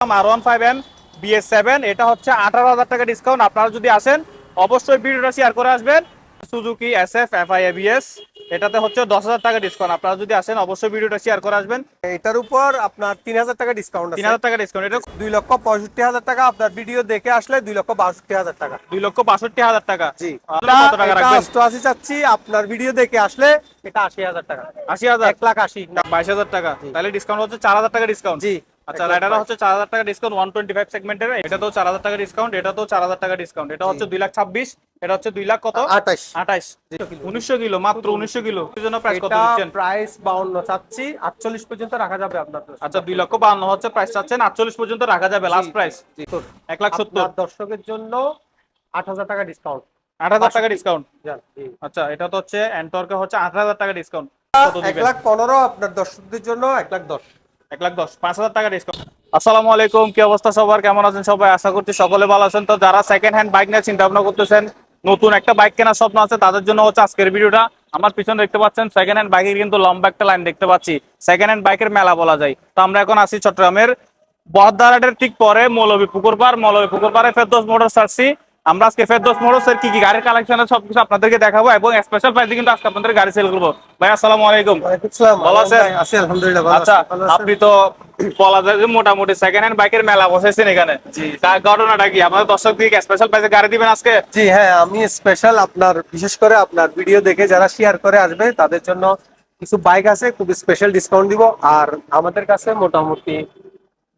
R one five N BS seven এটা হচ্ছে আঠারো হাজার টাকা ডিসকাউন্ট আপনারা যদি আসেন অবশ্যই ভিডিওটা শেয়ার করে আসবেন। Suzuki S F F I ABS এটাতে হচ্ছে দশ হাজার টাকা ডিসকাউন্ট আপনারা যদি আসেন অবশ্যই ভিডিওটা শেয়ার করে আসবেন। এটার উপর আপনার তিন হাজার টাকা ডিসকাউন্ট তিন হাজার টাকা ডিসকাউন্ট এটা দুই লক্ষ পঁয়ষট্টি হাজার টাকা আপনার ভিডিও দেখে আসলে দুই লক্ষ বাষট্টি হাজার টাকা। দুই লক্ষ বাষট্টি হাজার টাকা। জি। অষ্টআশি চাচ্ছি আপনার ভিডিও দেখে আসলে এটা আশি হাজার টাকা। আশি হাজার? এক লাখ আশি। বাইশ হাজার টাকা। তাহলে ডিসকাউন্ট হচ্ছে চার হাজার টাকা ডিসকাউন্ট জি। আচ্ছা রাইডার হচ্ছে চার হাজার টাকা ডিসকাউন্ট ওয়ান টোয়েন্টি ফাইভ সেগমেন্টের এটা তো চার হাজার টাকা ডিসকাউন্ট এটা তো চার হাজার টাকা ডিসকাউন্ট এটা হচ্ছে দুই লাখ ছাব্বিশ এটা হচ্ছে দুই লাখ কত? আঠাশ আঠাইশ। উনিশশো কিলো মাত্র উনিশশো কিলো। জন্য প্রাইস কত দিচ্ছেন? প্রাইস বাউন্ন চাচ্ছি আটচল্লিশ পর্যন্ত রাখা যাবে আপনার আচ্ছা দুই লক্ষ বান্ন হচ্ছে প্রাইস চাচ্ছেন আটচল্লিশ পর্যন্ত রাখা যাবে লাস্ট প্রাইস এক লাখ সত্তর। দর্শকের জন্য আট হাজার টাকা ডিসকাউন্ট আট হাজার টাকা ডিসকাউন্ট আচ্ছা এটা তো হচ্ছে এন্টর্কে হচ্ছে আট হাজার টাকা ডিসকাউন্ট এক লাখ পনেরো আপনার দর্শকদের জন্য এক লাখ দশ। নতুন একটা বাইক কেনার স্বপ্ন আছে, তাদের জন্য হচ্ছে আজকের আমার পিছনে দেখতে পাচ্ছেন সেকেন্ড হ্যান্ড বাইকের কিন্তু লম্বা একটা লাইন দেখতে পাচ্ছি। সেকেন্ড হ্যান্ড মেলা বলা যায়। তো আমরা এখন চট্টগ্রামের বহদ্দারাটের ঠিক পরে মৌলভী পুকুর পার। মৌলভী পুকুর পারে ফেরদোস মোটরস আসছি আমরা আজকে ফেরদোস মোটরস এর কি কি গাড়ির কালেকশন সবকিছু আপনাদেরকে দেখাবো এবং স্পেশাল প্রাইসে কিন্তু আজকে আপনাদের গাড়ি সেল করব। ভাই আসসালামু আলাইকুম। ভালো আছেন? আলহামদুলিল্লাহ আচ্ছা? আপনি তো বলা যায় যে মোটামুটি সেকেন্ড হ্যান্ড বাইকের মেলা বসেছেন এখানে। তার ঘটনাটা কি? আমাদের দর্শক দিকে স্পেশাল প্রাইসে গাড়ি দিবেন আজকে? জি হ্যাঁ আমি স্পেশাল আপনার বিশেষ করে আপনার ভিডিও দেখে যারা শেয়ার করে আসবে তাদের জন্য কিছু বাইক আছে খুব স্পেশাল ডিসকাউন্ট দিব। আর আমাদের কাছে মোটামুটি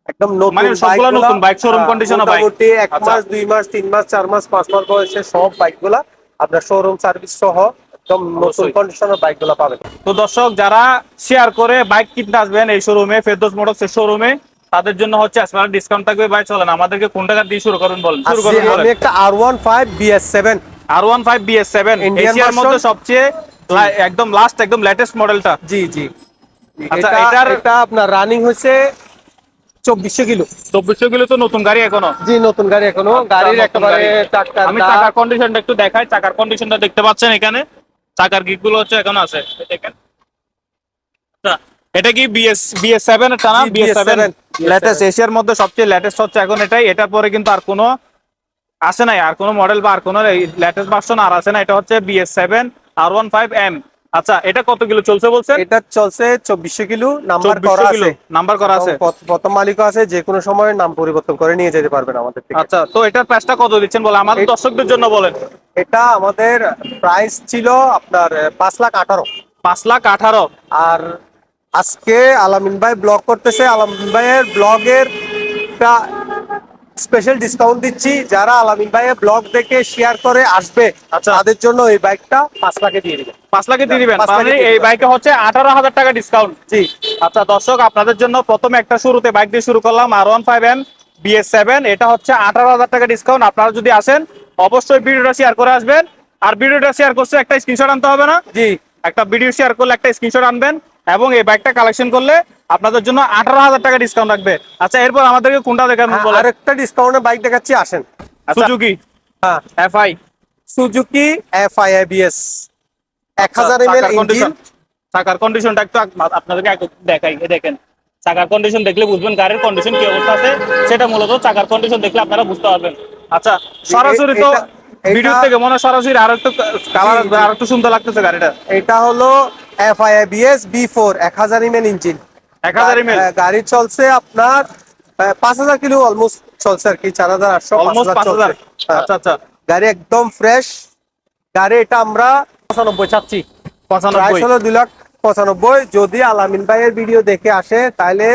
একদম নতুন মানে সবগুলা নতুন বাইক, showroom হ্যাঁ, বাইক। মোটামুটি এক আচ্ছা। মাস দুই মাস তিন মাস চার মাস পাঁচ মাস বয়সে সব বাইকগুলা আপনার শোরুম সার্ভিস সহ একদম নতুন। কন্ডিশনের বাইকগুলা পাবেন। তো দর্শক যারা শেয়ার করে বাইক কিনতে আসবেন এই শোরুমে ফেরদোস মোটরস এর শোরুমে তাদের জন্য হচ্ছে স্পেশাল ডিসকাউন্ট থাকবে। ভাই চলেন আমাদেরকে কোন টাকা দিয়ে শুরু করুন বলেন? শুরু আজকে করুন আমি একটা R one five BS seven R one five BS seven Indian এশিয়ার মধ্যে সবচেয়ে একদম লাস্ট একদম লেটেস্ট মডেলটা জি জি। আচ্ছা, এটা এটা আপনার রানিং হয়েছে চব্বিশশো কিলো। চব্বিশশো কিলো তো নতুন গাড়ি এখনও? জি নতুন গাড়ি এখনও। গাড়ির একেবারে। আমি চাকার কন্ডিশনটা একটু দেখাই। চাকার কন্ডিশনটা দেখতে পাচ্ছেন এখানে? চাকার গিকগুলো হচ্ছে এখন আছে। দেখেন। আচ্ছা, এটা কি বিএস বিএস সেভেন এটা না বিএস সেভেন BS7 লেটেস্ট এশিয়ার মধ্যে সবচেয়ে লেটেস্ট হচ্ছে এখন এটাই। এটার পরে কিন্তু আর কোনো আসে নাই। আর কোনো মডেল বা আর কোনো লেটেস্ট ভার্সন আর আসে না। এটা হচ্ছে BS seven R one five M আচ্ছা এটা কত কিলো চলছে বলছেন? এটা চলছে চব্বিশশো কিলো নাম্বার করা আছে। নাম্বার করা আছে। প্রথম মালিকও আছে যে কোনো সময় নাম পরিবর্তন করে নিয়ে যেতে পারবেন আমাদের আচ্ছা তো এটার প্রাইসটা কত দিচ্ছেন বলে আমাদের দর্শকদের জন্য বলেন। এটা আমাদের প্রাইস ছিল আপনার পাঁচ লাখ আঠারো। পাঁচ লাখ আঠারো। আর আজকে আলামিন ভাই ব্লগ করতেছে। আলামিন ভাইয়ের ব্লগের স্পেশাল ডিসকাউন্ট দিচ্ছি। যারা আলামিন ভাইয়ের ব্লগ দেখে শেয়ার করে আসবে আচ্ছা। তাদের জন্য এই বাইকটা পাঁচ লাখে দিয়ে দিবেন। পাঁচ লাখে দিয়ে দিবেন মানে এই বাইকে হচ্ছে আঠারো হাজার টাকা ডিসকাউন্ট জি। আচ্ছা দর্শক আপনাদের জন্য প্রথমে একটা শুরুতে বাইক দিয়ে শুরু করলাম R one five N BS seven এটা হচ্ছে আঠারো হাজার টাকা ডিসকাউন্ট আপনারা যদি আসেন অবশ্যই ভিডিওটা শেয়ার করে আসবেন। আর ভিডিওটা শেয়ার করছে একটা স্ক্রিনশট আনতে হবে না? জি। একটা ভিডিও শেয়ার করলে একটা স্ক্রিনশট আনবেন এবং এই বাইকটা কালেকশন করলে আপনাদের জন্য আঠারো হাজার টাকা ডিসকাউন্ট রাখবে আচ্ছা এরপর আমাদেরকে কোনটা দেখাবেন বলেন? আরেকটা ডিসকাউন্টের বাইক দেখাচ্ছি আসেন। সুজুকি। হ্যাঁ। FI Suzuki F I BS এক হাজার এম এল ইঞ্জিন চাকার কন্ডিশনটা একটু আপনাদেরকে দেখাই দেখেন। চাকার কন্ডিশন দেখলে বুঝবেন গাড়ির কন্ডিশন কি অবস্থা আছে। সেটা মূলত চাকার কন্ডিশন দেখলে আপনারা বুঝতে পারবেন। আচ্ছা সরাসরি তো ভিডিও থেকে মনে হয় সরাসরি আরও একটু কালার আসবে আর একটু সুন্দর লাগতেছে গাড়িটা। এটা হলো F I BS B four এক হাজার এমএল ইঞ্জিন 1000 ml? গাড়ি চলছে আপনার পাঁচ হাজার কিলো অলমোস্ট চলছে আর কি চার হাজার আটশো হ্যাঁ। আচ্ছা আচ্ছা। গাড়ি একদম ফ্রেশ গাড়ি এটা আমরা পঁচানব্বই চাচ্ছি। পঁচানব্বই। হলো দুই লাখ পঁচানব্বই। যদি আলামিন ভাইয়ের ভিডিও দেখে আসে তাহলে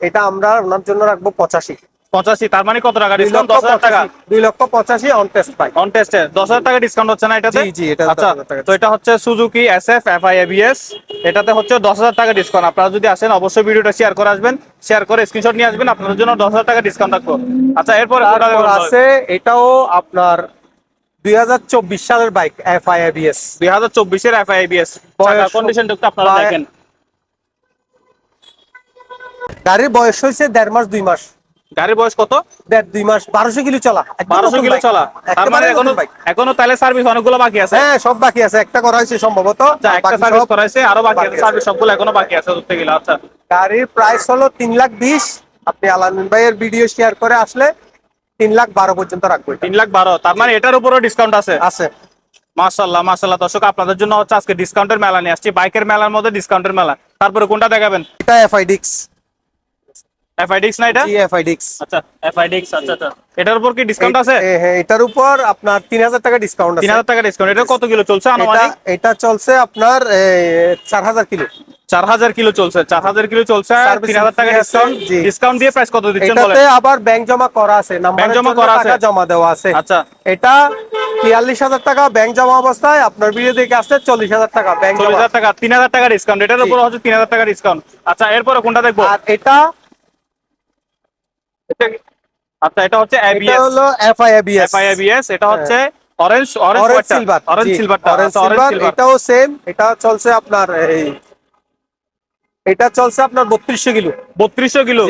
এটা আমরা ওনার জন্য রাখব পঁচাশি। পঁচাশি তার মানে কত টাকা? ডিসকাউন্ট দশ হাজার টাকা। দুই লক্ষ পঁচাশি অন টেস্ট বাইক অন টেস্টে দশ হাজার টাকা ডিসকাউন্ট হচ্ছে না এটাতে? জি, এটা আচ্ছা 10,000 টাকা। তো এটা হচ্ছে Suzuki S F F I ABS এটাতে হচ্ছে দশ হাজার টাকা ডিসকাউন্ট আপনারা যদি আসেন অবশ্যই ভিডিওটা শেয়ার করে আসবেন। শেয়ার করে স্ক্রিনশট নিয়ে আসবেন। আপনাদের জন্য দশ হাজার টাকা ডিসকাউন্ট রাখব আচ্ছা এরপরে? আছে এটাও আপনার দুই হাজার চব্বিশ সালের বাইক এফ আই বিএস দুই হাজার চব্বিশের এফ আই এবিএস কন্ডিশনটা একটু আপনারা দেখেন। গাড়ির বয়স হয়েছে দেড় মাস দুই মাস। গাড়ির বয়স কত? দেড় দুই মাস বারোশো কিলো চলা। বারোশো কিলো চলা। তার মানে এখনও এখনও তাহলে সার্ভিস অনেকগুলো বাকি আছে? হ্যাঁ সব বাকি আছে। একটা করা হয়েছে সম্ভবত। একটা সার্ভিস করাইছে আরও বাকি আছে। সার্ভিস সবগুলো এখনও বাকি আছে ধরতে গেলে। আচ্ছা। গাড়ির প্রাইস হলো তিন লাখ বিশ। আপনি আলামিন ভাইয়ের ভিডিও শেয়ার করে আসলে তিন লাখ বারো পর্যন্ত রাখব তিন লাখ বারো। তার মানে এটার উপরও ডিসকাউন্ট আছে? আছে। মাশাল্লাহ মাশাল্লাহ দর্শক আপনাদের জন্য হচ্ছে আজকে ডিসকাউন্টের মেলা নিয়ে আসছি। বাইকের মেলার মধ্যে ডিসকাউন্টের মেলা। তারপরে কোনটা দেখাবেন? এটা এফআইডিক্স এফআইডিক্স না এটা? জি এফআইডিক্স আচ্ছা এফআইডিক্স আচ্ছা আচ্ছা। এটার উপর কি ডিসকাউন্ট আছে? হ্যাঁ এটার উপর আপনার তিন হাজার টাকা ডিসকাউন্ট আছে। টাকা ডিসকাউন্ট এটা কত কিলো চলছে এটা আনুমানিক? এটা চলছে আপনার কিলো। কিলো চলছে কিলো টাকা ডিসকাউন্ট ডিসকাউন্ট দিয়ে প্রাইস কত দিচ্ছেন বলেন? এটাতে আবার ব্যাংক জমা করা আছে নাম্বার জমা করা আছে? টাকা জমা দেওয়া আছে। আচ্ছা। এটা তিয়াল্লিশ হাজার টাকা ব্যাংক জমা অবস্থায় আপনার ভিডিও দেখে আসছে চল্লিশ হাজার টাকা ব্যাংক জমা। হাজার টাকা তিন হাজার টাকা ডিসকাউন্ট এটার উপর হচ্ছে তিন হাজার টাকা ডিসকাউন্ট আচ্ছা এরপরে কোনটা দেখব? আর এটা আচ্ছা এটা হচ্ছে এটা এবিএস হলো এফআইএবিএস এফআইএবিএস এটা হচ্ছে অরেঞ্জ অরেঞ্জ সিলভার অরেঞ্জ সিলভারটা অরেঞ্জ সিলভার এটাও সেম এটা চলছে আপনার এই এটা চলছে আপনার বত্রিশশো কিলো। বত্রিশশো কিলো?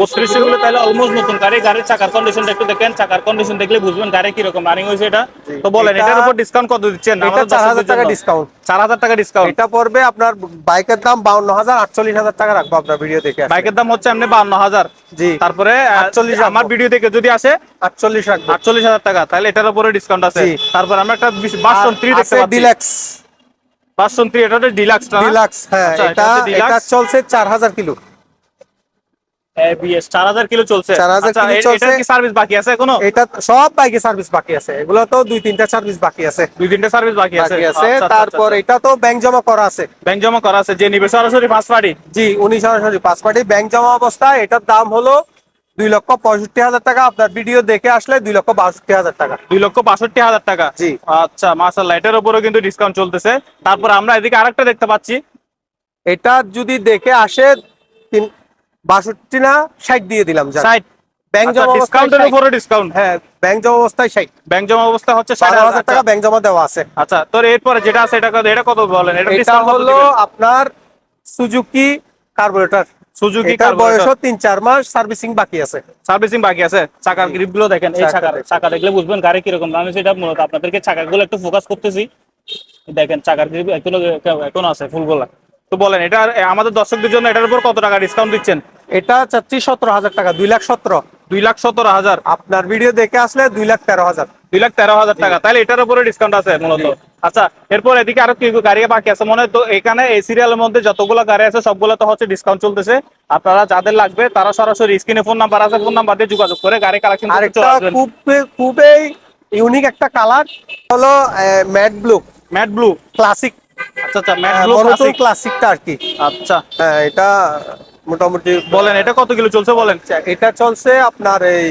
বত্রিশশো কিলো তাহলে অলমোস্ট নতুন গাড়ি। গাড়ির চাকার কন্ডিশনটা একটু দেখেন। চাকার কন্ডিশন দেখলে বুঝবেন গাড়ি কীরকম রানিং হয়েছে এটা। তো বলেন এটার উপর ডিসকাউন্ট কত দিচ্ছেন? চার হাজার টাকা ডিসকাউন্ট চার হাজার টাকা ডিসকাউন্ট এটা পড়বে আপনার বাইকের দাম বাউন্ন হাজার আটচল্লিশ হাজার টাকা রাখব আপনার ভিডিও দেখে বাইকের দাম হচ্ছে এমনি বান্ন হাজার। জি তারপরে 48 আমার ভিডিও থেকে যদি আসে আটচল্লিশ আটচল্লিশ হাজার টাকা তাহলে এটার উপরে ডিসকাউন্ট আছে। তারপর আমরা একটা বাসন থ্রি দেখতে ডিলাক্স থ্রি এটা ডিলাক্স ডিলাক্স হ্যাঁ আচ্ছা, এটা। চলছে কিলো। এবিএস চার হাজার কিলো চলছে? 4000 আচ্ছা, কিলো চলছে। এটার কি সার্ভিস বাকি আছে কোনো এটা সব বাইকে সার্ভিস বাকি আছে। এগুলো তো দুই তিনটা সার্ভিস বাকি আছে। দুই তিনটে সার্ভিস বাকি আছে? বাকি আছে। আচ্ছা, তারপর। এটা তো ব্যাংক জমা করা আছে। ব্যাংক জমা করা আছে যে নিবে সরাসরি পার্টি জি উনি সরাসরি পাঁচ পার্টি ব্যাংক জমা অবস্থায় এটার দাম হলো দুই লক্ষ পঁয়ষট্টি হাজার টাকা। আপনার ভিডিও দেখে আসলে দুই লক্ষ বাষট্টি হাজার টাকা। দুই লক্ষ বাষট্টি হাজার টাকা। জি। আচ্ছা মাসাল্লাহ এটার উপরেও কিন্তু ডিসকাউন্ট চলতেছে। তারপর আমরা এদিকে আরেকটা দেখতে পাচ্ছি। এটা যদি দেখে আসে বাষট্টি না ষাট দিয়ে দিলাম। ষাট। ব্যাংক জমা ডিসকাউন্টের 60 উপরে ডিসকাউন্ট হ্যাঁ ব্যাংক জমা অবস্থায় ষাট। ব্যাংক জমা অবস্থা হচ্ছে ষাট হাজার টাকা ব্যাংক জমা দেওয়া আছে। আচ্ছা এরপরে যেটা আছে এটা এটা কত বলেন? এটা এটা ডিসকাউন্ট হলো আপনার সুজুকি কার্বোরেটর। সুজুকি এটার বয়সও তিন চার মাস সার্ভিসিং বাকি আছে। সার্ভিসিং বাকি আছে। চাকার গ্রিপগুলো দেখেন এই চাকার চাকা দেখলে বুঝবেন গাড়ি কীরকম। আমি সেটা মূলত আপনাদেরকে চাকাগুলো একটু ফোকাস করতেছি। দেখেন চাকার গ্রিপ এখনও এখনও আছে ফুলগুলা তো বলেন এটা আমাদের দর্শকদের জন্য এটার উপর কত টাকা ডিসকাউন্ট দিচ্ছেন? এটা চাচ্ছি সতেরো হাজার টাকা দুই লাখ সতেরো। দুই লাখ সতেরো হাজার। আপনার ভিডিও দেখে আসলে দুই লাখ তেরো হাজার। দুই লাখ তেরো হাজার টাকা। তাহলে এটার উপরে ডিসকাউন্ট আছে মূলত। আচ্ছা এরপর এদিকে আরও কি গাড়ি বাকি আছে। মনে হয় তো এখানে এই সিরিয়ালের মধ্যে যতগুলো গাড়ি আছে সবগুলো তো হচ্ছে ডিসকাউন্ট চলতেছে। আপনারা যাদের লাগবে তারা সরাসরি স্ক্রিনে ফোন নাম্বার আছে ফোন নাম্বার দিয়ে যোগাযোগ করে গাড়ি কালেকশন করতে চলে আসবেন। খুব খুবই ইউনিক একটা কালার হলো matte blue matte blue classic আচ্ছা আচ্ছা ম্যাট ব্লু মনোটন ক্লাসিকটা আর কি। আচ্ছা। হ্যাঁ এটা মোটামুটি বলেন এটা কত কিলো চলছে বলেন? এটা চলছে আপনার এই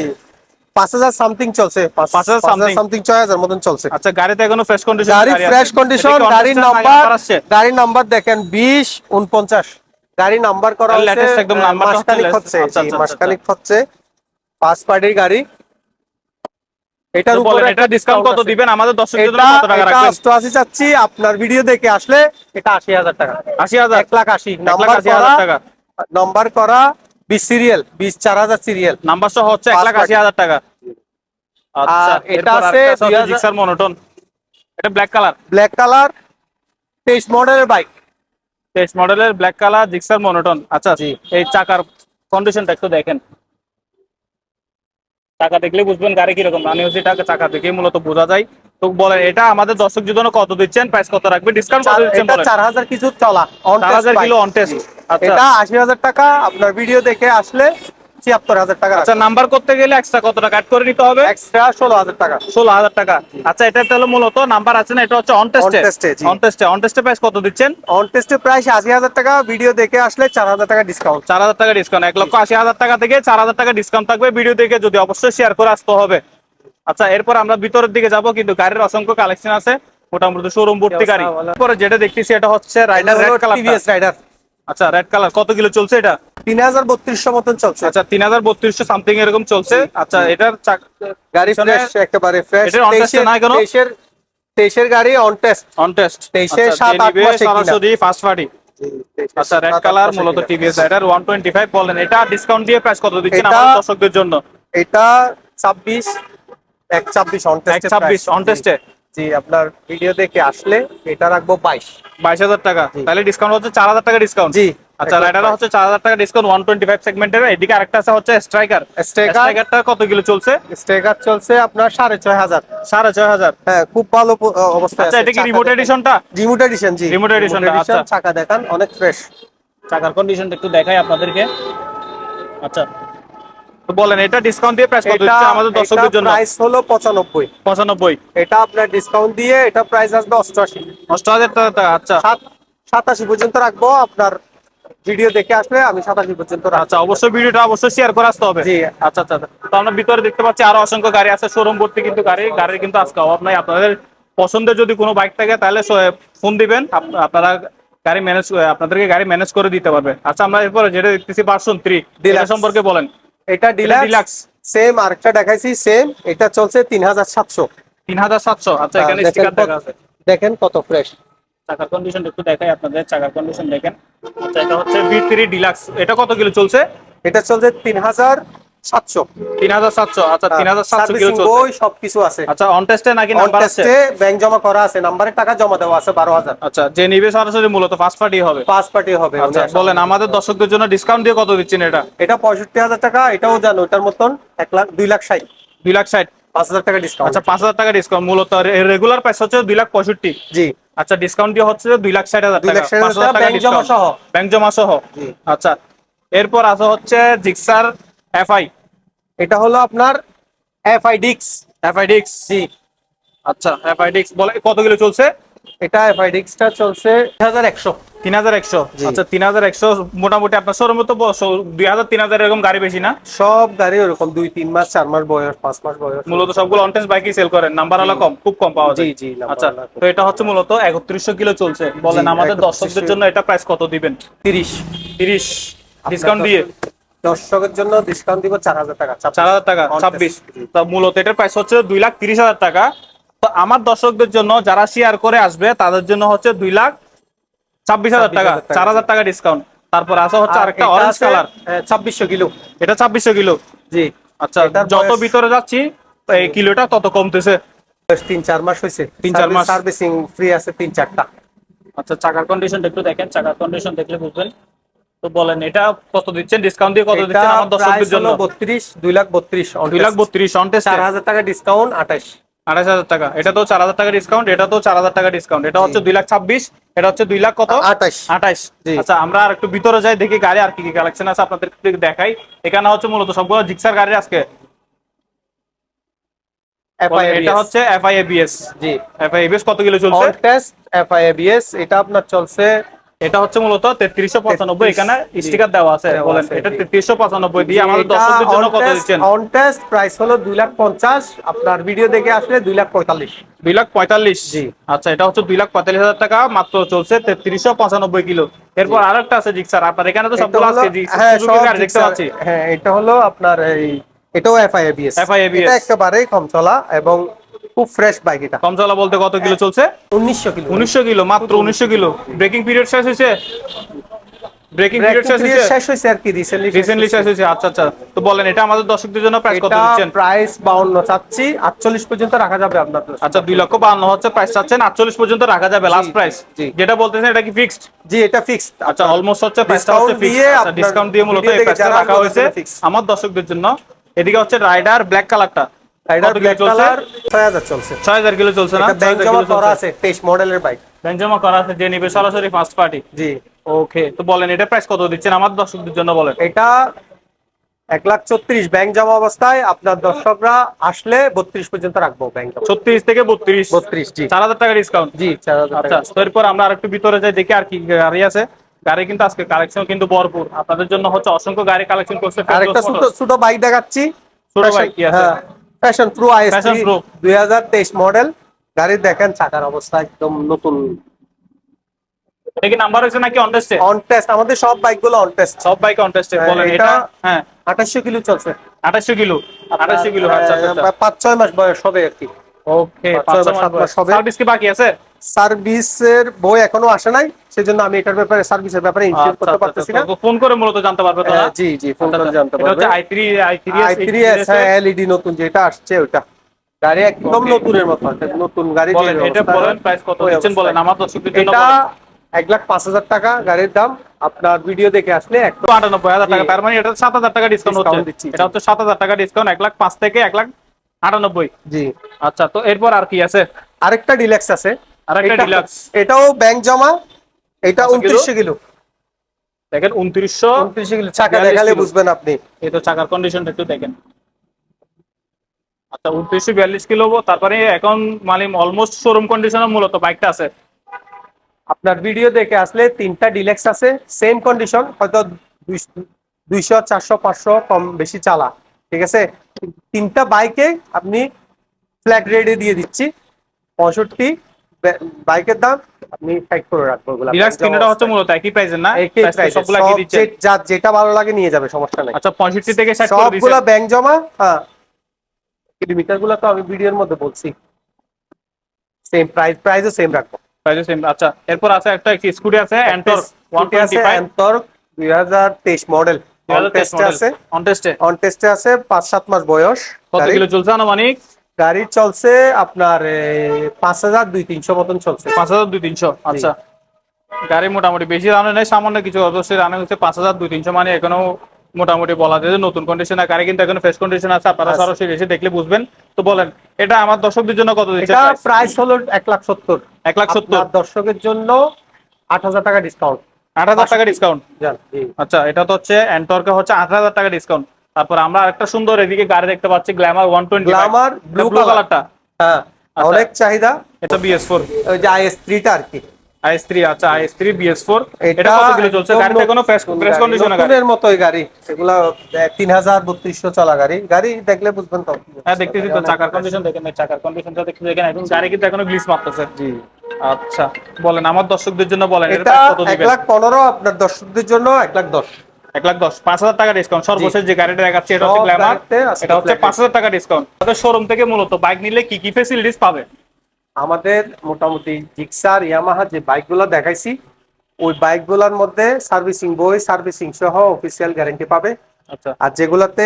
পাঁচ হাজার সামথিং চলছে। পাঁচ 5,000 সামথিং ছয় হাজার মতন চলছে। আচ্ছা গাড়িতে এখনও ফ্রেশ কন্ডিশন গাড়ি ফ্রেশ কন্ডিশন গাড়ির নাম্বার গাড়ির নাম্বার দেখেন বিশ উনপঞ্চাশ। গাড়ির নাম্বার করা আর একদম আহ, নাম্বারটা হচ্ছে মাসখানেক হচ্ছে জি, মাসখানেক হচ্ছে। পাঁচ পার্টির গাড়ি। এটার উপরে একটা ডিসকাউন্ট কত দিবেন? আমাদের দর্শকদের জন্য কত টাকা এটা চাচ্ছি আপনার ভিডিও দেখে আসলে এটা আশি হাজার টাকা। আশি হাজার? এক লাখ আশি। করা। নাম্বার করা বিশ সিরিয়াল বিশ চার হাজার সিরিয়াল নাম্বার সহ হচ্ছে এক লাখ আশি। হাজার টাকা। আচ্ছা এটা আছে আরেকটা আছে 2000 জিক্সার মনোটন এটা ব্ল্যাক কালার ব্ল্যাক কালার তেইশ মডেলের বাইক তেইশ মডেলের ব্ল্যাক কালার জিক্সার মনোটন আচ্ছা এই চাকার কন্ডিশনটা একটু দেখেন। চাকা দেখলে বুঝবেন গাড়ি কীরকম। রানি হচ্ছে টাকা চাকা দেখে মূলত বোঝা যায়। তো বলেন এটা আমাদের দর্শকদের জন্য কত দিচ্ছেন? প্রাইস কত রাখবে? ডিসকাউন্ট কত দিচ্ছেন বলেন? চার হাজার কিছু চলা on চার test হাজার bike। কিলো অন টেস্ট আচ্ছা। এটা আশি হাজার টাকা আপনার ভিডিও দেখে আসলে ছিয়াত্তর হাজার টাকা আচ্ছা নাম্বার করতে গেলে এক্সট্রা কত টাকা অ্যাড করে নিতে হবে? এক্সট্রা ষোলো হাজার টাকা। ষোলো হাজার টাকা। আচ্ছা এটা তাহলে মূলত নাম্বার আছে না এটা হচ্ছে অন টেস্টে On test এ, জি। অন টেস্টে অন টেস্টে প্রাইস কত দিচ্ছেন? অন টেস্টে প্রাইস আশি হাজার টাকা ভিডিও দেখে আসলে চার হাজার টাকা ডিসকাউন্ট চার হাজার টাকা ডিসকাউন্ট এক লক্ষ আশি হাজার টাকা থেকে চার হাজার টাকা ডিসকাউন্ট থাকবে। ভিডিও দেখে যদি অবশ্যই শেয়ার করে আসতে হবে। আচ্ছা এরপর আমরা ভিতরের দিকে যাব কিন্তু গাড়ির অসংখ্য কালেকশন আছে। মোটামুটি শোরুম ভর্তি গাড়ি। পরে যেটা দেখতেছি এটা হচ্ছে Rider red colour TVS Rider আচ্ছা রেড কালার কত কিলো চলছে এটা? তিন হাজার বত্রিশশো মতন চলছে। আচ্ছা তিন হাজার বত্রিশশো সামথিং এরকম চলছে। আচ্ছা এটার গাড়ি ফ্রেশ একেবারে ফ্রেশ নাই কেন? তেইশের গাড়ি অন টেস্ট অন টেস্ট তেইশে সাত আট মাসে। সরাসরি ফার্স্ট পার্টি আচ্ছা রেড কালার মূলত TVS Rider one twenty five বলেন। এটা ডিসকাউন্ট দিয়ে প্রাইস কত দিচ্ছেন আমাদের দর্শকদের জন্য? এটা ছাব্বিশ এক ছাব্বিশ অন এক ছাব্বিশ অন টেস্টে জি আপনার ভিডিও দেখে আসলে এটা রাখব বাইশ। বাইশ হাজার টাকা। তাহলে ডিসকাউন্ট হচ্ছে চার হাজার টাকা ডিসকাউন্ট জি। আচ্ছা রাইডার হচ্ছে চার হাজার টাকা ডিসকাউন্ট ওয়ান টোয়েন্টি ফাইভ সেগমেন্টের এদিকে আরেকটা আছে হচ্ছে স্ট্রাইকার স্ট্রাইকারটা কত কিলো চলছে? স্টেকার চলছে আপনার সাড়ে ছয় হাজার। সাড়ে ছয় হাজার। হ্যাঁ খুব ভালো অবস্থায় আচ্ছা এটা কি রিমোট এডিশনটা রিমোট এডিশন জি। Remote edition টা, আচ্ছা। চাকা দেখান অনেক ফ্রেশ চাকার কন্ডিশনটা একটু দেখাই আপনাদেরকে। আচ্ছা। বলেন এটা ডিসকাউন্ট দিয়ে প্রাইস কত দিচ্ছে আমাদের দর্শকদের জন্য? প্রাইস হলো পঁচানব্বই। পঁচানব্বই। এটা আপনার ডিসকাউন্ট দিয়ে এটা প্রাইস আসবে অষ্টআশি। অষ্ট হাজার টাকা আচ্ছা। সাত সাতাশি পর্যন্ত রাখব আপনার ভিডিও দেখে আসলে আমি সাতাশি পর্যন্ত রাখব। আচ্ছা অবশ্যই ভিডিওটা অবশ্যই শেয়ার করে আসতে হবে। জি। আচ্ছা আচ্ছা তো আমরা ভিতরে দেখতে পাচ্ছি আরও অসংখ্য গাড়ি আছে শোরুম ভর্তি কিন্তু গাড়ি গাড়ির কিন্তু আজকে অভাব নাই। আপনাদের পছন্দের যদি কোনো বাইক থাকে তাহলে ফোন দিবেন। আপ- আপনারা গাড়ি ম্যানেজ আপনাদেরকে গাড়ি ম্যানেজ করে দিতে পারবে। আচ্ছা আমরা এরপরে যেটা দেখতেছি বাসন থ্রি এটা Deluxe। সম্পর্কে বলেন। এটা ডিলাক্স। সেম আরেকটা দেখাইছি সেম এটা চলছে তিন হাজার সাতশো। তিন হাজার সাতশো। আচ্ছা এখানে দেখেন স্টিকার কত- দেখা আছে। দেখেন কত ফ্রেশ চাকার কন্ডিশন একটু দেখাই আপনাদের চাকার কন্ডিশন দেখেন। আচ্ছা এটা হচ্ছে বি থ্রি ডিলাক্স এটা কত কিলো চলছে? এটা চলছে তিন হাজার সাতশো। তিন হাজার সাতশো? আচ্ছা তিন হাজার সাতশো বই সবকিছু আছে। আচ্ছা অন টেস্টে নাকি নাম্বার আছে? ব্যাংক জমা করা আছে টাকা জমা দেওয়া আছে বারো হাজার। আচ্ছা যে নিবে সরাসরি মূলত ফার্স্ট পার্টি হবে। পাঁচ পার্টি হবে আচ্ছা বলেন আমাদের দর্শকদের জন্য ডিসকাউন্ট দিয়ে কত দিচ্ছেন এটা? এটা পঁয়ষট্টি হাজার টাকা এটাও জানো ওটার মতন এক লাখ দুই লাখ ষাট। দুই লাখ ষাট? পাঁচ হাজার টাকা ডিসকাউন্ট আচ্ছা পাঁচ হাজার টাকা ডিসকাউন্ট মূলত রেগুলার প্রাইস হচ্ছে দুই লাখ পঁয়ষট্টি। জি। আচ্ছা ডিসকাউন্ট দিয়ে হচ্ছে দুই লাখ ষাট হাজার টাকা সহ। ব্যাংক জমা সহ। আচ্ছা এরপর আছে হচ্ছে জিক্সার এফআই এটা হলো আপনার এফআই ডিক্স এফআই ডিক্স জি। আচ্ছা এফআই ডিক্স বলে কত কিলো চলছে? এটা এফআই ডিক্সটা চলছে তিন হাজার একশো। তিন হাজার একশো? জি। আচ্ছা তিন হাজার একশো মোটামুটি আপনার শোরুমে তো দুই হাজার তিন হাজার এরকম গাড়ি বেশি না? সব গাড়ি ওরকম দুই তিন মাস চার মাস বয়স পাঁচ মাস বয়স। মূলত সবগুলো অনটেস বাইকই সেল করেন নাম্বার আলা কম খুব কম পাওয়া যায়। জি, জি, আচ্ছা তো এটা হচ্ছে মূলত একত্রিশশো কিলো চলছে। বলেন আমাদের 3100 দর্শকদের জন্য এটা প্রাইস কত দিবেন? তিরিশ। তিরিশ। ডিসকাউন্ট দিয়ে। দর্শকের জন্য ডিসকাউন্ট দিব চার হাজার টাকা চার হাজার টাকা ছাব্বিশ। তা মূলত এটার প্রাইস হচ্ছে দুই লাখ তিরিশ হাজার টাকা। তো আমার দর্শকদের জন্য যারা শেয়ার করে আসবে তাদের জন্য হচ্ছে দুই লাখ ছাব্বিশ হাজার টাকা চার হাজার টাকা ডিসকাউন্ট তারপর আছে হচ্ছে আরেকটা অরেঞ্জ কালার ছাব্বিশশো কিলো। এটা ছাব্বিশশো কিলো। জি। আচ্ছা যত ভিতরে যাচ্ছি এই কিলোটা তত কমতেছে। তিন চার মাস হয়েছে। তিন চার মাস। সার্ভিসিং ফ্রি আছে তিন চারটা। আচ্ছা চাকার কন্ডিশন একটু দেখেন। চাকার কন্ডিশন দেখলে বুঝবেন। তো বলেন এটা কত দিচ্ছেন? ডিসকাউন্ট দিয়ে কত দিচ্ছেন আমার দর্শকদের জন্য হলো বত্রিশ দুই লাখ বত্রিশ দুই লাখ বত্রিশ অন টেস্ট চার হাজার টাকা ডিসকাউন্ট আঠাশ। আঠাশ হাজার টাকা। এটা তো চার হাজার টাকা ডিসকাউন্ট এটা তো চার হাজার টাকা ডিসকাউন্ট এটা হচ্ছে দুই লাখ ছাব্বিশ এটা হচ্ছে দুই লাখ কত? আঠাশ। আঠাশ। আচ্ছা আমরা আর একটু ভিতরে যাই দেখি গাড়ি আর কি কি কালেকশন আছে আপনাদের দেখাই। এখানে হচ্ছে মূলত সবগুলো জিক্সার গাড়ি আজকে। এটা হচ্ছে এফআইএবিএস জি। এফআইএবিএস কত কিলো চলছে? টেস্ট এফআই এবিএস এটা আপনার চলছে এটা হচ্ছে মূলত তেত্রিশশো পঁচানব্বই এখানে স্টিকার দেওয়া আছে বলেন এটা। তেত্রিশশো পঁচানব্বই দিয়ে আমাদের দর্শকদের জন্য কত দিচ্ছেন? অন টেস্ট প্রাইস হলো দুই লাখ পঞ্চাশ আপনার ভিডিও দেখে আসলে দুই লাখ পঁয়তাল্লিশ। দুই লাখ পঁয়তাল্লিশ? জি। আচ্ছা এটা হচ্ছে দুই লাখ পঁয়তাল্লিশ হাজার টাকা মাত্র চলছে তেত্রিশশো পঁচানব্বই কিলো। এরপর আর একটা আছে জিক্সার আপনার এখানে তো সবগুলো আছে হ্যাঁ দেখতে পাচ্ছি। হ্যাঁ এটা হলো আপনার এই এটাও এফআই এবিএস FIABS এটা একেবারেই কম চলা এবং খুব ফ্রেশ বাইক এটা। কম চলা বলতে কত কিলো চলছে? উনিশশো কিলো। উনিশশো কিলো মাত্র উনিশশো কিলো। ব্রেকিং পিরিয়ড শেষ হয়েছে? ব্রেকিং পিরিয়ড শেষ হয়েছে? শেষ হয়েছে আর কি রিসেন্টলি রিসেন্টলি শেষ হয়েছে আচ্ছা আচ্ছা। তো বলেন এটা আমাদের দর্শকদের জন্য প্রাইস কত দিচ্ছেন? প্রাইস বাউন্ন চাচ্ছি আটচল্লিশ পর্যন্ত রাখা যাবে আপনার আচ্ছা দুই লক্ষ বান্ন হচ্ছে প্রাইস চাচ্ছেন আটচল্লিশ পর্যন্ত রাখা যাবে লাস্ট প্রাইস। যেটা বলতেছেন এটা কি ফিক্সড জি এটা ফিক্সড আচ্ছা অলমোস্ট হচ্ছে প্রাইসটা হচ্ছে ফিক্সড আচ্ছা ডিসকাউন্ট দিয়ে মূলত এই প্রাইসটা রাখা হয়েছে আমার দর্শকদের জন্য। এদিকে হচ্ছে রাইডার ব্ল্যাক কালারটা রাইডার ব্ল্যাক কালার ছয় হাজার চলছে। ছয় হাজার কিলো চলছে না? এটা করা আছে তেইশ মডেলের বাইক ব্যাংক করা আছে যে নিবে সরাসরি ফার্স্ট পার্টি জি। ওকে তো বলেন এটা প্রাইস কত দিচ্ছেন আমার দর্শকদের জন্য বলেন। এটা এক লাখ ছত্রিশ ব্যাংক জমা অবস্থায় আপনার দর্শকরা আসলে বত্রিশ পর্যন্ত রাখব ব্যাংক ছত্রিশ থেকে বত্রিশ। বত্রিশ জি। চার হাজার টাকা ডিসকাউন্ট জি চার হাজার আচ্ছা এরপর আমরা আরেকটু ভিতরে যাই দেখি আর কি গাড়ি আছে। গাড়ি কিন্তু আজকে কালেকশন কিন্তু ভরপুর। আপনাদের জন্য হচ্ছে অসংখ্য গাড়ি কালেকশন করছে ছোট ছোট বাইক দেখাচ্ছি। ছোট bike কি আছে? Fashion pro IS. দুই হাজার তেইশ মডেল গাড়ি দেখেন চাকার অবস্থা একদম নতুন। এটা কি নাম্বার হয়েছে নাকি অন টেস্ট আমাদের সব বাইকগুলো অন টেস্ট সব বাইক অনটেস্টে হ্যাঁ, বলেন এটা- এটা হ্যাঁ। কিলো চলছে। কিলো কিলো আচ্ছা আচ্ছা, আচ্ছা। আহ, পাঁচ ছয় মাস বয়স হবে আর কি। ওকে মাস হবে। সার্ভিস কি বাকি আছে? সার্ভিসের বই এখনও আসে নাই সেজন্য আমি এটার ব্যাপারে সার্ভিসের ব্যাপারে ইনফিউজ করতে পারতেছি না। ফোন করে মূলত জানতে পারবে তো? জি জি ফোন করে জানতে এটা হচ্ছে পারবে I three I three S LED নতুন যেটা আসছে ওটা গাড়ি একদম নতুনের মতো নতুন গাড়ি বলেন এটা বলেন প্রাইস কত দিচ্ছেন বলেন। আমার দর্শকদের জন্য এটা এক লাখ পাঁচ হাজার টাকা গাড়ির দাম আপনার ভিডিও দেখে আসলে এক আটানব্বই হাজার টাকা তার মানে এটা সাত হাজার টাকা ডিসকাউন্ট হচ্ছে। এটা হচ্ছে সাত হাজার টাকা ডিসকাউন্ট এক লাখ পাঁচ থেকে এক লাখ আটানব্বই। জি। আচ্ছা তো এরপর আর কি আছে? আরেকটা ডিলাক্স আছে। এটা- এটাও ব্যাংক জমা এটা কিলো? উনত্রিশশো কিলো। দেখেন উনত্রিশশো। উনত্রিশশো কিলো। চাকা দেখালে বুঝবেন আপনি। এই তো চাকার কন্ডিশনটা একটু দেখেন। আচ্ছা উনত্রিশশো বিয়াল্লিশ কিলো তারপরে এখন মানে অলমোস্ট শোরুম কন্ডিশনে মূলত বাইকটা আছে। আপনার ভিডিও দেখে আসলে তিনটা ডিলেক্স আছে সেম কন্ডিশন হয়তো দুইশো চারশো পাঁচশো কম বেশি চালা। ঠিক আছে? তিনটা বাইকে আপনি ফ্ল্যাট রেটে দিয়ে দিচ্ছি। পঁয়ষট্টি বাইকের দাম আপনি সাইড করে রাখব ওগুলা। ডিলাক্স তিনটা হচ্ছে মূলত একই প্রাইসের না? একই এ। সবগুলা সব একই দিচ্ছেন? যা- যেটা ভালো লাগে নিয়ে যাবে সমস্যা নেই। আচ্ছা পঁয়ষট্টি থেকে ষাট করে সবগুলা ব্যাংক জমা হ্যাঁ। কিলোমিটারগুলো তো আমি ভিডিওর মধ্যে বলছি। সেম প্রাইস প্রাইসও সেম রাখব। প্রাইস সেম আচ্ছা এরপর আছে একটা কি স্কুটি আছে এন্টর ওয়ান স্কুটি আছে টোয়েন্টি ফাইভ অ্যান্তর দুই হাজার তেইশ মডেল টেস্টে আছে। অন টেস্টে অন টেস্টে আছে পাঁচ সাত মাস বয়স। কত কিলো চলছে আনুমানিক? গাড়ি চলছে আপনার পাঁচ হাজার দুই তিনশো মতন চলছে। পাঁচ হাজার দুই তিনশো আচ্ছা। গাড়ি মোটামুটি বেশি রানে নেই সামান্য কিছু অবশ্যই রানে হচ্ছে। পাঁচ হাজার দুই তিনশো মানে এখনও মোটামুটি বলা যায় যে নতুন কন্ডিশনে গাড়ি কিন্তু এখন ফ্রেশ কন্ডিশন আছে আপনারা আছে। সরাসরি এসে দেখলে বুঝবেন। তো বলেন এটা আমার দর্শকদের জন্য কত দিচ্ছে এটা প্রাইস হলো এক লাখ সত্তর। এক লাখ সত্তর? দর্শকের জন্য আট হাজার টাকা ডিসকাউন্ট আট হাজার টাকা ডিসকাউন্ট আচ্ছা এটা তো হচ্ছে এন্টরকে হচ্ছে আট হাজার টাকা ডিসকাউন্ট তারপর আমরা একটা সুন্দর এদিকে গাড়ি দেখতে পাচ্ছি Glamour one twenty Glamour blue কালারটা হ্যাঁ আচ্ছা। অনেক চাহিদা। এটা বিএস ফোর ওই যে আইএস থ্রিটা আর কি। আইএস থ্রি আচ্ছা আইএস থ্রি বিএস ফোর এটা কত কিলো চলছে? গাড়িতে কোনো ফ্রেশ কন্ডিশনে গাড়ি। নতুনের মতোই গাড়ি। এগুলা তিন হাজার বত্রিশশো চলা গাড়ি। গাড়ি দেখলে বুঝবেন তো। হ্যাঁ দেখতেছি তো চাকার কন্ডিশন দেখেন চাকার কন্ডিশনটা দেখতে দেখেন এখন গাড়ি কিন্তু এখনও গ্লিস মারতেছে। জি। আচ্ছা বলেন আমার দর্শকদের জন্য বলেন এটা কত লাখ পনেরো আপনার দর্শকদের জন্য এক লাখ দশ। এক লাখ দশ পাঁচ হাজার টাকা ডিসকাউন্ট সর্বশেষ যে গাড়িটা দেখাচ্ছে এটা হচ্ছে গ্ল্যামার এটা হচ্ছে পাঁচ হাজার টাকা ডিসকাউন্ট তাদের শোরুম থেকে মূলত বাইক নিলে কি কি ফেসিলিটিস পাবে? আমাদের মোটামুটি জিক্সার ইয়ামাহা যে বাইকগুলো দেখাইছি ওই বাইকগুলোর মধ্যে সার্ভিসিং বই সার্ভিসিং সহ অফিসিয়াল গ্যারান্টি পাবে। আচ্ছা। আর যেগুলোতে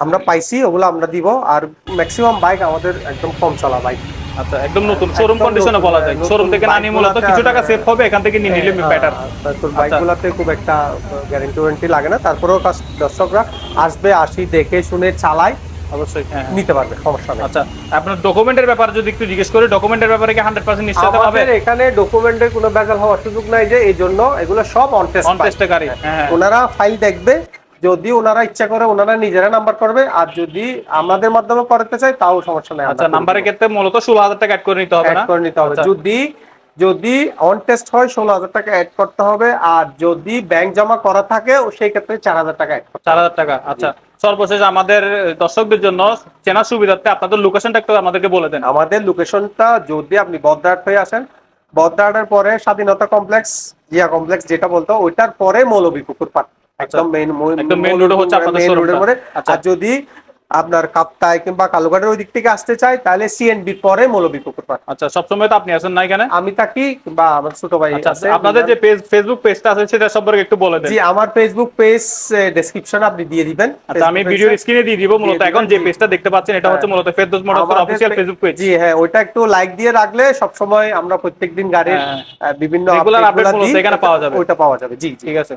আমরা পাইছি ওগুলো আমরা দিব। আর ম্যাক্সিমাম বাইক আমাদের একদম কম চলা বাইক আচ্ছা একদম নতুন। শোরুম কন্ডিশনে বলা যায়। শোরুম থেকে না নিয়ে মূলত কিছু টাকা সেভ হবে এখান থেকে নিয়ে নিলে বেটার তোর বাইকগুলোতে খুব একটা গ্যারান্টি ওয়ারেন্টি লাগে না। তারপরেও দর্শকরা আসবে আসি দেখে শুনে চালায় অবশ্যই হ্যাঁ হ্যাঁ। নিতে পারবে সমস্যা নেই। আচ্ছা আপনার ডকুমেন্টের ব্যাপারে যদি একটু জিজ্ঞেস করি ডকুমেন্টের ব্যাপারে কি হান্ড্রেড পার্সেন্ট নিশ্চয়তা পাবে? আমাদের এখানে ডকুমেন্টের কোনো ভেজাল হওয়ার সুযোগ নাই যে এই জন্য এগুলো সব অন টেস্ট অন টেস্টে গাড়ি হ্যাঁ হ্যাঁ। ওনারা ফাইল দেখবে যদি ওনারা ইচ্ছা করে ওনারা নিজেরা নাম্বার করবে আর যদি আমাদের মাধ্যমে করাতে চাই তাও সমস্যা নাই। আচ্ছা নাম্বারের ক্ষেত্রে মূলত ষোলো হাজার টাকা অ্যাড করে নিতে হবে করে নিতে হবে। আচ্ছা। যদি যদি অন টেস্ট হয় ষোলো হাজার টাকা অ্যাড করতে হবে আর যদি ব্যাংক জমা করা থাকে ও সেই ক্ষেত্রে চার হাজার টাকা চার হাজার টাকা আচ্ছা। সর্বশেষ আমাদের দর্শকদের জন্য চেনার সুবিধার্থে আপনাদের লোকেশনটা একটু আমাদেরকে বলে দেন। আমাদের লোকেশনটা যদি আপনি বদ্রাট হয়ে আসেন বদ্রাটের পরে স্বাধীনতা কমপ্লেক্স জিয়া কমপ্লেক্স যেটা বলতো ওইটার পরে মৌলভী পুকুর পার্ক। একদম মেইন একদম road হচ্ছে আপনাদের মেইন পরে আচ্ছা। আর যদি আপনার কাপ্তায় কিংবা কালুঘাটের ওই দিক থেকে আসতে চাই তাহলে সিএনবি পরে মৌলভী পুকুর পার্ক আচ্ছা সবসময় তো আপনি আছেন না এখানে? আমি থাকি কিংবা আমার ছোট ভাই আচ্ছা আছে। আপনাদের যে পেজ ফেসবুক পেজটা আছে সেটা সম্পর্কে একটু বলে দেন। জি আমার ফেসবুক পেজ ডেসক্রিপশন আপনি দিয়ে দিবেন। আচ্ছা আমি ভিডিওর স্ক্রিনে দিয়ে দিব মূলত। এখন যে পেজটা দেখতে পাচ্ছেন এটা হচ্ছে মূলত ফেরদৌস অফিসিয়াল পে- ফেসবুক পেজ জি হ্যাঁ ওইটা একটু লাইক দিয়ে রাখলে সব সময় আমরা প্রত্যেকদিন গাড়ির হ্যাঁ। বিভিন্নগুলা মূলত এখানে পাওয়া যাবে। ওইটা পাওয়া যাবে। জি। ঠিক আছে।